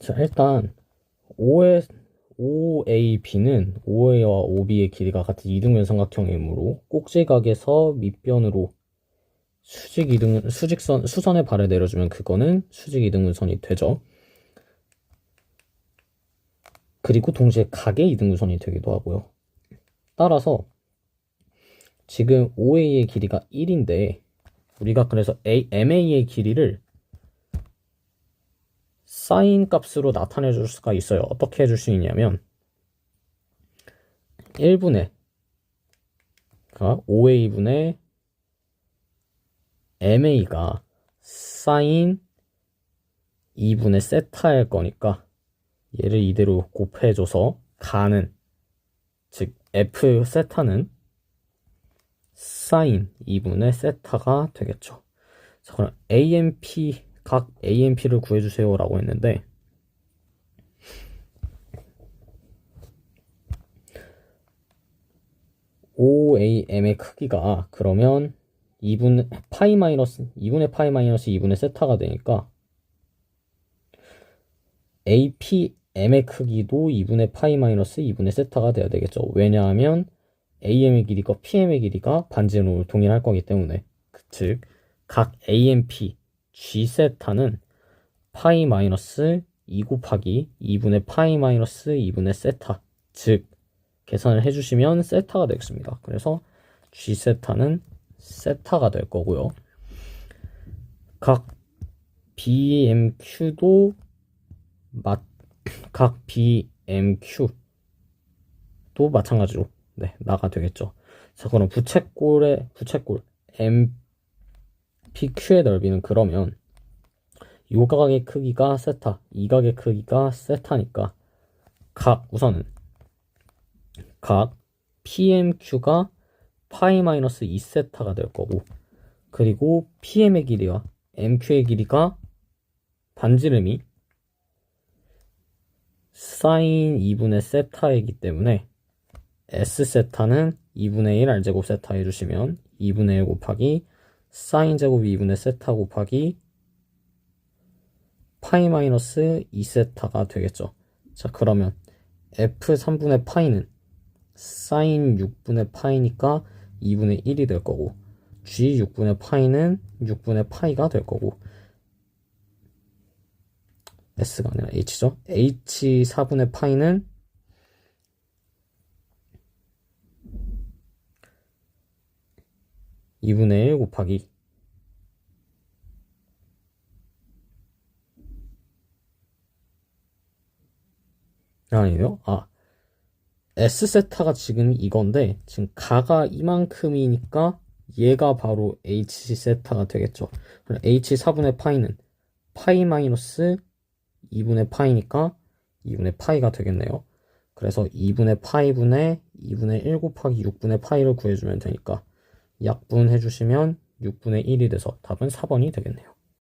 자, 일단 5의 5AB는 5A와 5B의 길이가 같은 이등변 삼각형이므로 꼭지각에서 밑변으로 수직 이등 수직선 수선의 발을 내려주면 그거는 수직 이등분선이 되죠. 그리고 동시에 각의 이등분선이 되기도 하고요. 따라서 지금 OA의 길이가 1인데 우리가 그래서 A, MA의 길이를 사인 값으로 나타내 줄 수가 있어요. 어떻게 해줄 수 있냐면 1분의 그러니까 5a분의 ma가 사인 2분의 세타일 거니까 얘를 이대로 곱해줘서 가는 즉 f 세타는 사인 2분의 세타가 되겠죠. 자, 그럼 AMP 각 AMP를 구해주세요 라고 했는데 OAM의 크기가 그러면 2분 파이 마이너스 2분의 파이 마이너스 2분의 세타가 되니까 APM의 크기도 2분의 파이 마이너스 2분의 세타가 돼야 되겠죠. 왜냐하면 AM의 길이가 PM의 길이가 반지름으로 동일할 거기 때문에 즉 각 AMP G 세타는 파이 마이너스 2 곱하기 2분의 파이 마이너스 2분의 세타 즉 계산을 해주시면 세타가 되겠습니다. 그래서 G 세타는 세타가 될 거고요. 각 BMQ도 마, 각 BMQ도 마찬가지로 네, 나가 되겠죠. 자, 그럼 부채꼴의 부채꼴 MPQ의 넓이는 그러면 요 각의 크기가 세타, 이 각의 크기가 세타니까 각 우선은 각 PMQ가 파이 마이너스 2세타가 될 거고 그리고 PM의 길이와 MQ의 길이가 반지름이 사인 2분의 세타이기 때문에 S세타는 2분의 1 R제곱 세타 해주시면 2분의 1 곱하기 사인 제곱 2분의 세타 곱하기 파이 마이너스 2세타가 되겠죠. 자 그러면 F 3분의 파이는 사인 6분의 파이니까 2분의 1이 될 거고 G 6분의 파이는 6분의 파이가 될 거고 S가 아니라 H죠. H 4분의 파이는 (2분의 1) 곱하기 아니에요? 아 S세타가 지금 이건데 지금 가가 이만큼이니까 얘가 바로 H세타가 되겠죠. 그럼 H 4분의 파이는 파이 마이너스 2분의 파이니까 2분의 파이가 되겠네요. 그래서 2분의 파이분의 2분의 1 곱하기 6분의 파이를 구해주면 되니까 약분해 주시면 6분의 1이 돼서 답은 4번이 되겠네요.